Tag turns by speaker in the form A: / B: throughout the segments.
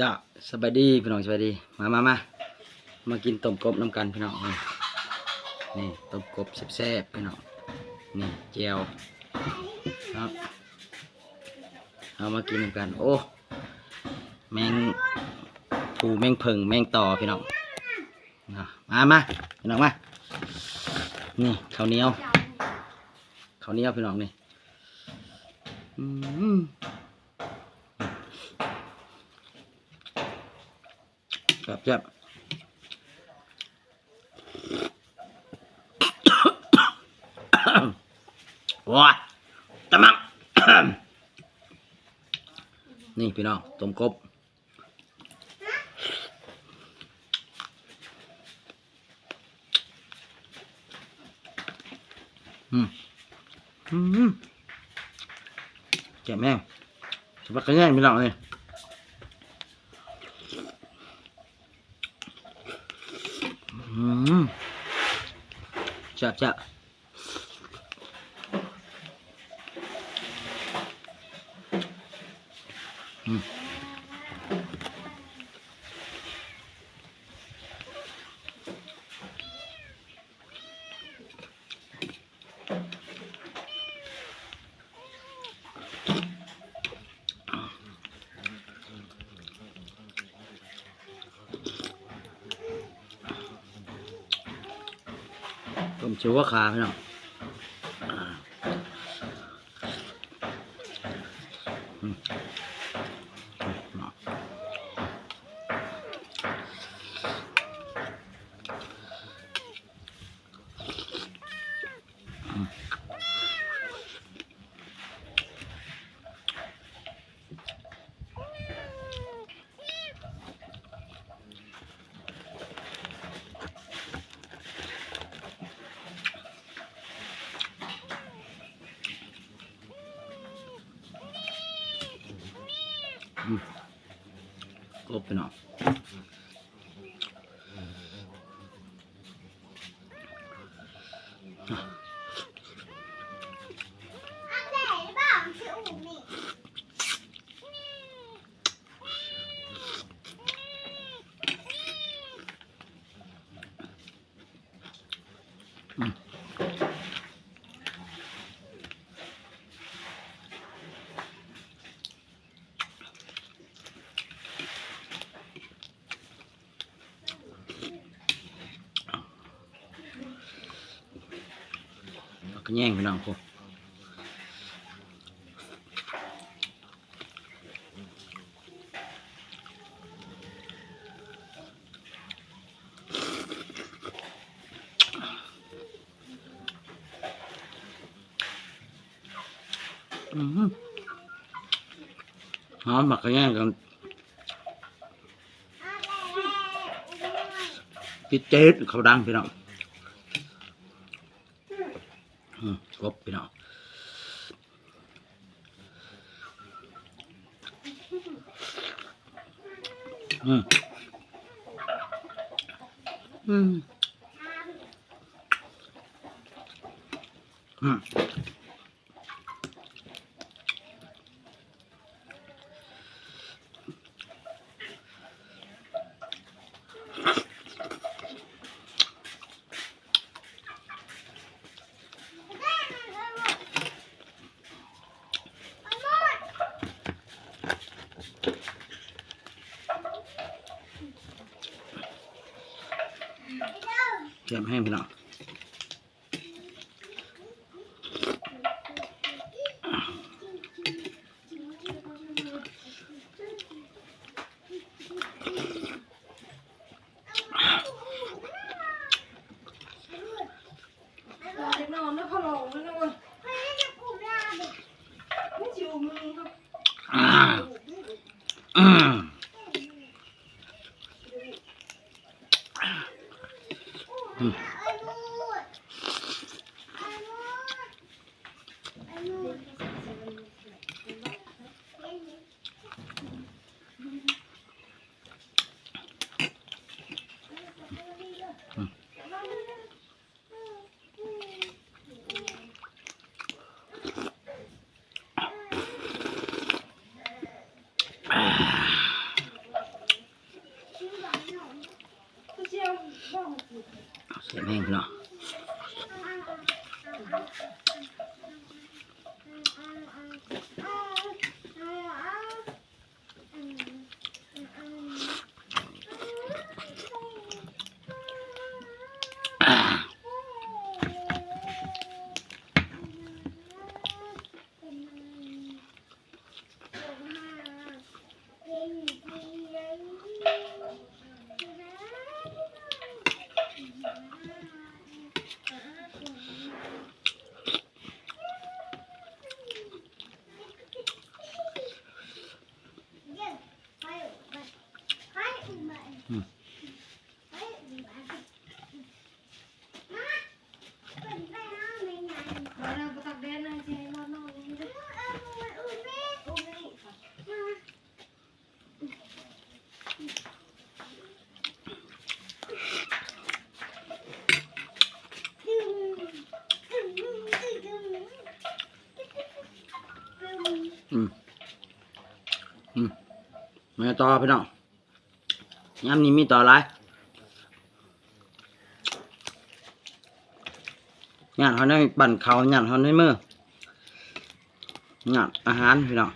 A: จ้าสบายดีพี่น้องสบายดีมามามามากินต้มกบน้ำกันพี่น้องนี่นี่ต้มกบแซ่บๆพี่น้องนี่เจียวเนาะเอามากินน้ำกันโอ้แมงผูแมงเพิงแมงต่อพี่น้องมามาพี่น้องมานี่ข้าวเหนียวข้าวเหนียวพี่น้องนี่ อืมครับครับว้าตะมังนี่พี่น้องต้มกบอืมอืมแจ่แม่สบักกันแย่พี่น้องนี่อืม จับจับอืม ต้มเชียวว่าขาพี่น้อง กบพี่น้อง
B: อันไหนบ้างชื่ออูนี่
A: แล้วก็แย่งพี่น้องพวกอืมหอมหมักกระแย่งกัน
B: อันไหน
A: ติดเจ็ดเขาดังพี่น้อง อืมครบพี่น้องอืมอืมอืม แกมแห้งพี่น้อง
C: ไปนอนแล้วเขาลงแล้วนะเว้ย
B: เฮ้ยจะกูลาดิ
C: ไม่ชิวมึงครับ
A: มา
C: ต่อ
B: พี่น้องย้ำนี้มีต่ออะไรงานเขาในปั่นเขางานเขาในมืองานอาหารพี่น้อง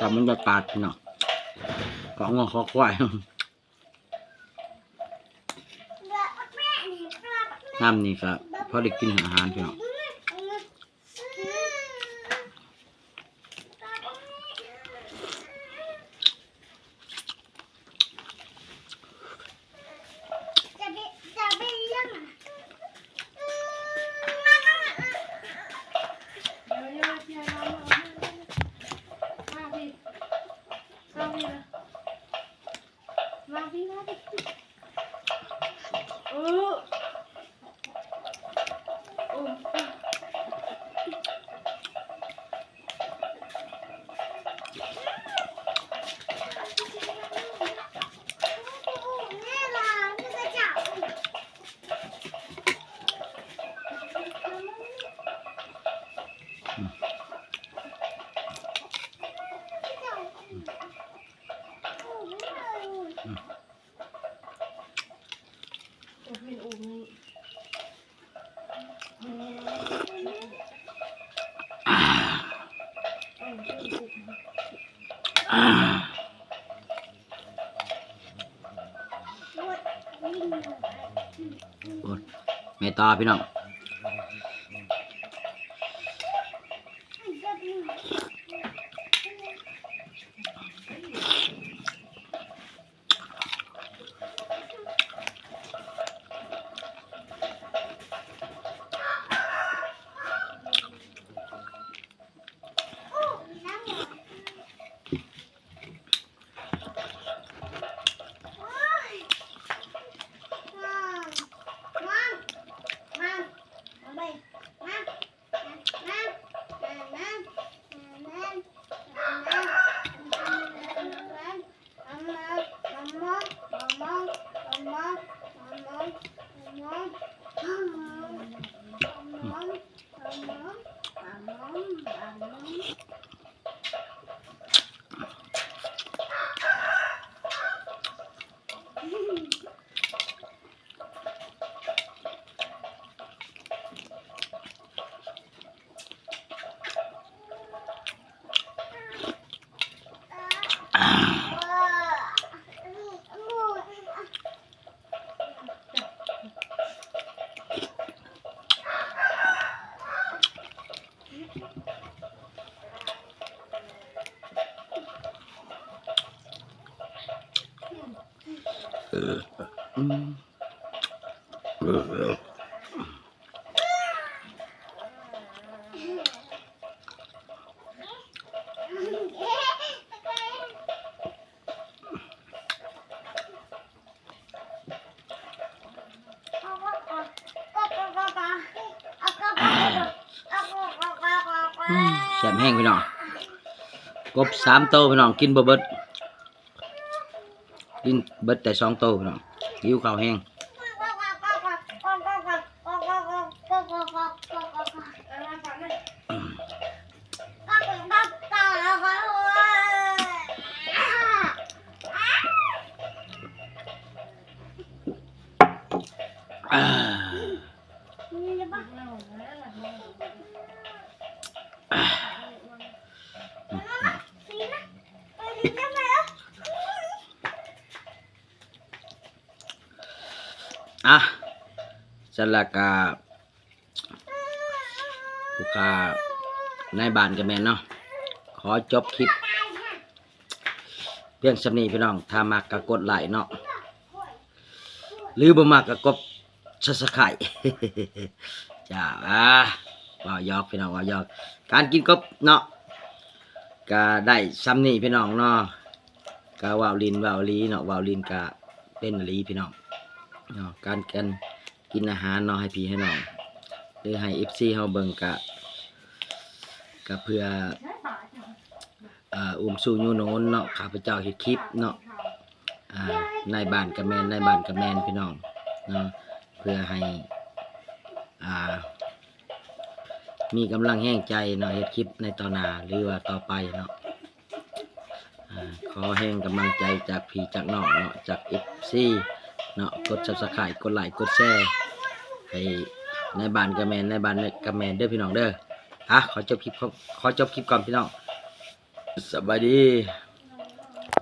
B: กับบรรยากาศพี่น้องก็งอคอควายน้ำนี่ก็พอได้กินอาหารพี่น้อง
A: จะไปจะไปยังอะ
C: เดี๋ยวเดี๋ยวเจ๊รอดนอกมาพี่มาพี่นะมาพี่มาพี่เออโอ้
A: แม่มานี่ก็จับ
C: โอ้เป็นโอ้นี่
B: โอ้แม่ต่อพี่น้อง แซ่บแห้งพี่น้องกบสามโตวพี่น้องกินบ่เบิด
A: กินเบิดแต่สองโตพี่น้องหิวข้าวแห้ง
B: เอามาฝันเลย
A: อ่า
B: เอาแล้วล่ะ
A: อะ สลักาลูกค้าในบ้านกันแมนเนาะขอจบคลิป เพียงสำนีพี่น้องถ้ามักก็กดไลค์เนาะหรือบ่มักก็กดซับสไครต์จ้าอ่าว่ายอกพี่น้องว่ายอก การกินกบเนาะก็ได้ซ้ำนี่พี่น้องเนาะก็ว่าวลินว่าวลีเนาะว่าวลินก็เป็นลีพี่น้องเนาะการกัน กินอาหารเนาะให้พี่ให้น้องหรือให้ FC เฮาเบิ่งก็ก็เพื่ออ่ออุ้มสู่ยูโนนเนาะข้าพเจ้าเฮ็ดคลิปเนาะอ่าในบ้านกับแมนในบ้านกับแมนพี่น้องเนาะเพื่อให้อ่ามีกำลังแห้งใจเนาะเฮ็ดคลิปในต่อหน้าหรือว่าต่อไปเนาะขอแห้งกำลังใจจากพี่จากน้องเนาะจาก FC เนาะกด Subscribe กดไลค์กดแชร์ ให้ในบ้านกระแมนในบ้านกระแมนเด้อพี่น้องเด้ออะขอจบคลิปขอขอจบคลิปก่อนพี่น้องสบายดี